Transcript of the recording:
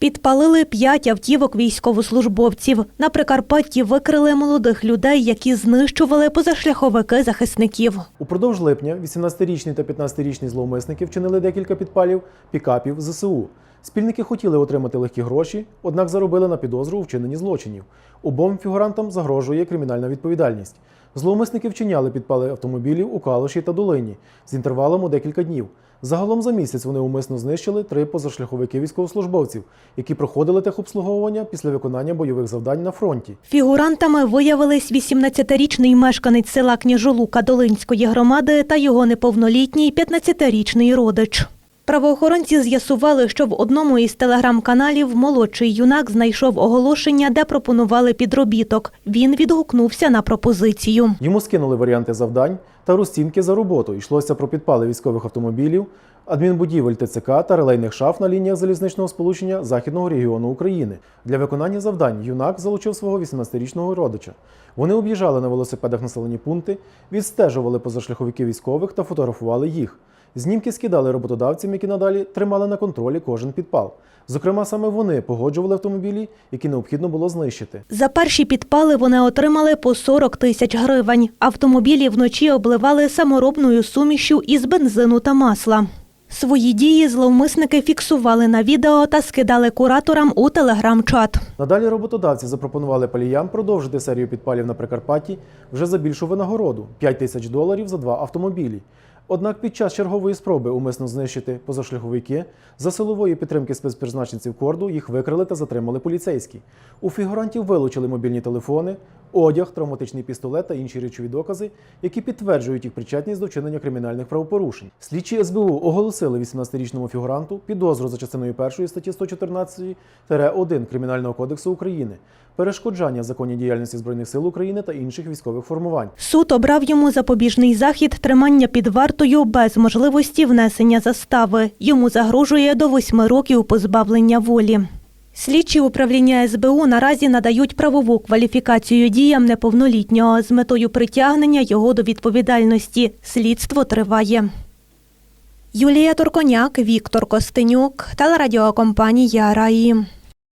Підпалили п'ять автівок військовослужбовців. На Прикарпатті викрили молодих людей, які знищували позашляховики захисників. Упродовж липня 18-річні та 15-річні зловмисники вчинили декілька підпалів пікапів ЗСУ. Спільники хотіли отримати легкі гроші, однак заробили на підозру у вчиненні злочинів. Обом фігурантам загрожує кримінальна відповідальність. Зловмисники вчиняли підпали автомобілів у Калуші та Долині з інтервалом у декілька днів. Загалом за місяць вони умисно знищили три позашляховики військовослужбовців, які проходили техобслуговування після виконання бойових завдань на фронті. Фігурантами виявились 18-річний мешканець села Княжолука Долинської громади та його неповнолітній 15-річний родич. Правоохоронці з'ясували, що в одному із телеграм-каналів молодший юнак знайшов оголошення, де пропонували підробіток. Він відгукнувся на пропозицію. Йому скинули варіанти завдань та розцінки за роботу. Йшлося про підпали військових автомобілів, адмінбудівель ТЦК та релейних шаф на лініях залізничного сполучення Західного регіону України. Для виконання завдань юнак залучив свого 18-річного родича. Вони об'їжджали на велосипедах населені пункти, відстежували позашляховиків військових та фотографували їх. Знімки скидали роботодавцям, які надалі тримали на контролі кожен підпал. Зокрема, саме вони погоджували автомобілі, які необхідно було знищити. За перші підпали вони отримали по 40 тисяч гривень. Автомобілі вночі обливали саморобною сумішю із бензину та масла. Свої дії зловмисники фіксували на відео та скидали кураторам у телеграм-чат. Надалі роботодавці запропонували паліям продовжити серію підпалів на Прикарпатті вже за більшу винагороду 5 тисяч доларів за два автомобілі. Однак під час чергової спроби умисно знищити позашляховики за силової підтримки спецпризначенців корду їх викрили та затримали поліцейські. У фігурантів вилучили мобільні телефони, одяг, травматичний пістолет та інші речові докази, які підтверджують їх причетність до вчинення кримінальних правопорушень. Слідчі СБУ оголосили 18-річному фігуранту підозру за частиною 1 статті 114-1 Кримінального кодексу України, перешкоджання законній діяльності Збройних сил України та інших військових формувань. Суд обрав йому запобіжний захід тримання під вартою без можливості внесення застави. Йому загрожує до восьми років позбавлення волі. Слідчі управління СБУ наразі надають правову кваліфікацію діям неповнолітнього з метою притягнення його до відповідальності. Слідство триває. Юлія Турконяк, Віктор Костенюк, телерадіокомпанія Раї.